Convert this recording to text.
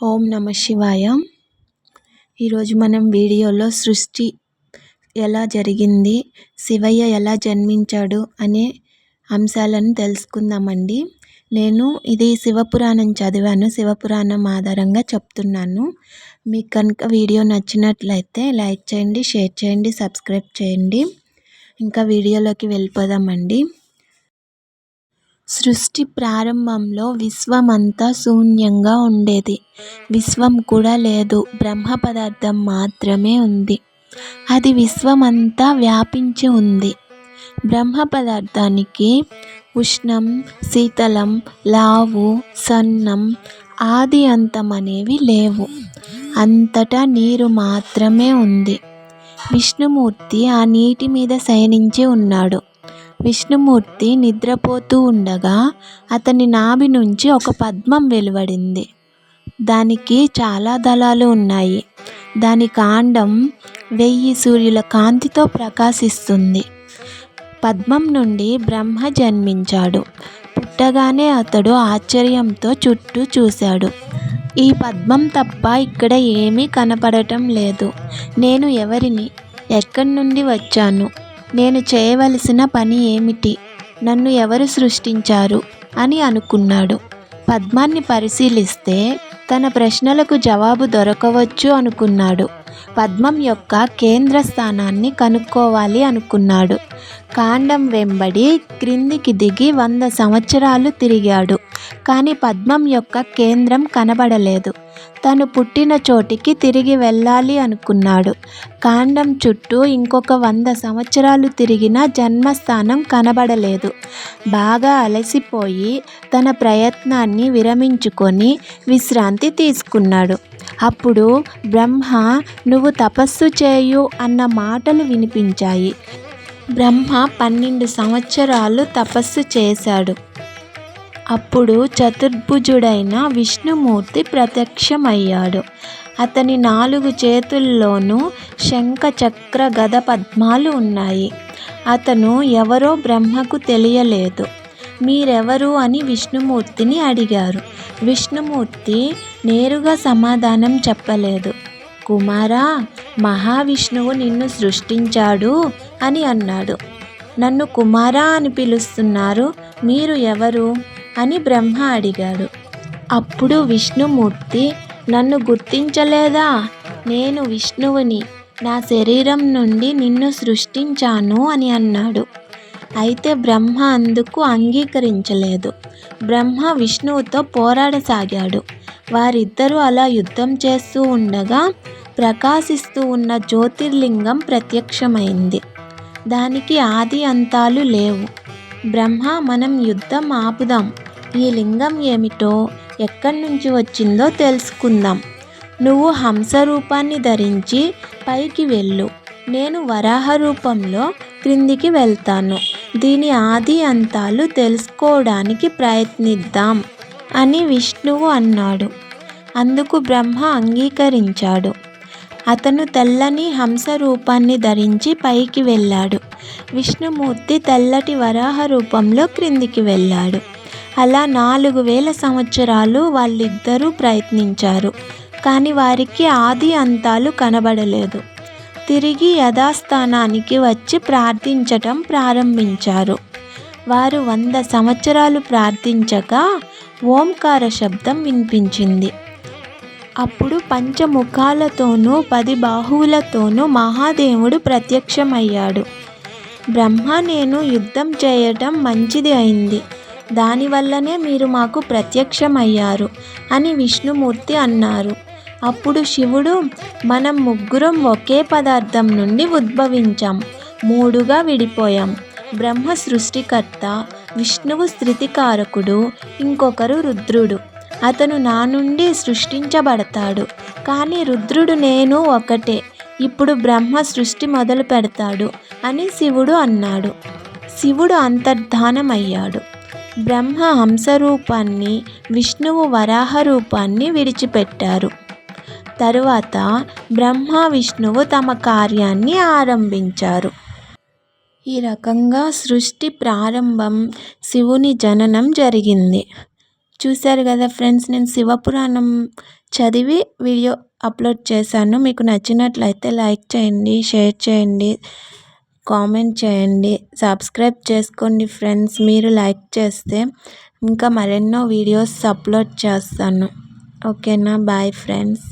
ఓం నమ శివాయ. ఈరోజు మనం వీడియోలో సృష్టి ఎలా జరిగింది శివయ్య ఎలా జన్మించాడు అనే అంశాలను తెలుసుకుందామండి. నేను ఇది శివపురాణం చదివాను శివపురాణం ఆధారంగా చెప్తున్నాను. మీకు కనుక వీడియో నచ్చినట్లయితే లైక్ చేయండి షేర్ చేయండి సబ్స్క్రైబ్ చేయండి. ఇంకా వీడియోలోకి వెళ్ళిపోదామండి. సృష్టి ప్రారంభంలో విశ్వమంతా శూన్యంగా ఉండేది. విశ్వం కూడా లేదు. బ్రహ్మ పదార్థం మాత్రమే ఉంది. అది విశ్వమంతా వ్యాపించి ఉంది. బ్రహ్మ పదార్థానికి ఉష్ణం శీతలం లావు సన్నం ఆది అంతం అనేవి లేవు. అంతటా నీరు మాత్రమే ఉంది. విష్ణుమూర్తి ఆ నీటి మీద శయనించి ఉన్నాడు. విష్ణుమూర్తి నిద్రపోతూ ఉండగా అతని నాభి నుంచి ఒక పద్మం వెలువడింది. దానికి చాలా దళాలు ఉన్నాయి. దాని కాండం వెయ్యి సూర్యుల కాంతితో ప్రకాశిస్తుంది. పద్మం నుండి బ్రహ్మ జన్మించాడు. పుట్టగానే అతడు ఆశ్చర్యంతో చుట్టూ చూశాడు. ఈ పద్మం తప్ప ఇక్కడ ఏమీ కనపడటం లేదు. నేను ఎవరిని? ఎక్కడి నుండి వచ్చాను? నేను చేయవలసిన పని ఏమిటి? నన్ను ఎవరు సృష్టించారు? అని అనుకున్నాడు. పద్మాన్ని పరిశీలిస్తే తన ప్రశ్నలకు జవాబు దొరకవచ్చు అనుకున్నాడు. పద్మం యొక్క కేంద్ర స్థానాన్ని కనుక్కోవాలి అనుకున్నాడు. కాండం వెంబడి క్రిందికి దిగి వంద సంవత్సరాలు తిరిగాడు. కానీ పద్మం యొక్క కేంద్రం కనబడలేదు. తను పుట్టిన చోటికి తిరిగి వెళ్ళాలి అనుకున్నాడు. కాండం చుట్టూ ఇంకొక వంద సంవత్సరాలు తిరిగిన జన్మస్థానం కనబడలేదు. బాగా అలసిపోయి తన ప్రయత్నాన్ని విరమించుకొని విశ్రాంతి తీసుకున్నాడు. అప్పుడు బ్రహ్మ నువ్వు తపస్సు చేయు అన్న మాటలు వినిపించాయి. బ్రహ్మ పన్నెండు సంవత్సరాలు తపస్సు చేశాడు. అప్పుడు చతుర్భుజుడైన విష్ణుమూర్తి ప్రత్యక్షమయ్యాడు. అతని నాలుగు చేతుల్లోనూ శంఖ చక్ర గద పద్మాలు ఉన్నాయి. అతను ఎవరో బ్రహ్మకు తెలియలేదు. మీరెవరు అని విష్ణుమూర్తిని అడిగారు. విష్ణుమూర్తి నేరుగా సమాధానం చెప్పలేదు. కుమారా మహావిష్ణువు నిన్ను సృష్టించాడు అని అన్నాడు. నన్ను కుమారా అని పిలుస్తున్నారు మీరు ఎవరు అని బ్రహ్మ అడిగాడు. అప్పుడు విష్ణుమూర్తి నన్ను గుర్తించలేదా? నేను విష్ణువుని నా శరీరం నుండి నిన్ను సృష్టించాను అని అన్నాడు. అయితే బ్రహ్మ అందుకు అంగీకరించలేదు. బ్రహ్మ విష్ణువుతో పోరాడసాగాడు. వారిద్దరూ అలా యుద్ధం చేస్తూ ఉండగా ప్రకాశిస్తూ ఉన్న జ్యోతిర్లింగం ప్రత్యక్షమైంది. దానికి ఆది అంతాలు లేవు. బ్రహ్మ మనం యుద్ధం ఆపుదాం. ఈ లింగం ఏమిటో ఎక్కడి నుంచి వచ్చిందో తెలుసుకుందాం. నువ్వు హంస రూపాన్ని ధరించి పైకి వెళ్ళు. నేను వరాహ రూపంలో క్రిందికి వెళ్తాను. దీని ఆది అంతాలు తెలుసుకోవడానికి ప్రయత్నిద్దాం అని విష్ణువు అన్నాడు. అందుకు బ్రహ్మ అంగీకరించాడు. అతను తెల్లని హంస రూపాన్ని ధరించి పైకి వెళ్ళాడు. విష్ణుమూర్తి తెల్లటి వరాహ రూపంలో క్రిందికి వెళ్ళాడు. అలా నాలుగు వేల సంవత్సరాలు వాళ్ళిద్దరూ ప్రయత్నించారు. కానీ వారికి ఆది అంతాలు కనబడలేదు. తిరిగి యథాస్థానానికి వచ్చి ప్రార్థించటం ప్రారంభించారు. వారు వంద సంవత్సరాలు ప్రార్థించగా ఓంకార శబ్దం వినిపించింది. అప్పుడు పంచముఖాలతోనూ పది బాహువులతోనూ మహాదేవుడు ప్రత్యక్షమయ్యాడు. బ్రహ్మ నేను యుద్ధం చేయటం మంచిది అయింది. దానివల్లనే మీరు మాకు ప్రత్యక్షమయ్యారు అని విష్ణుమూర్తి అన్నారు. అప్పుడు శివుడు మనం ముగ్గురం ఒకే పదార్థం నుండి ఉద్భవించాం. మూడుగా విడిపోయాం. బ్రహ్మ సృష్టికర్త విష్ణువు స్థితికారకుడు ఇంకొకరు రుద్రుడు. అతను నా నుండి సృష్టించబడతాడు. కానీ రుద్రుడు నేను ఒకటే. ఇప్పుడు బ్రహ్మ సృష్టి మొదలు పెడతాడు అని శివుడు అన్నాడు. శివుడు అంతర్ధానమయ్యాడు. బ్రహ్మ హంసరూపాన్ని విష్ణువు వరాహ రూపాన్ని విడిచిపెట్టారు. తరువాత బ్రహ్మ విష్ణువు తమ కార్యాన్ని ఆరంభించారు. ఈ రకంగా సృష్టి ప్రారంభం శివుని జననం జరిగింది. చూశారు కదా ఫ్రెండ్స్ నేను శివపురాణం చదివి వీడియో అప్లోడ్ చేశాను. మీకు నచ్చినట్లయితే లైక్ చేయండి షేర్ చేయండి కామెంట్ చేయండి సబ్స్క్రైబ్ చేసుకోండి ఫ్రెండ్స్. మీరు లైక్ చేస్తే ఇంకా మరెన్నో వీడియోస్ అప్లోడ్ చేస్తాను. ఓకేనా? Bye friends.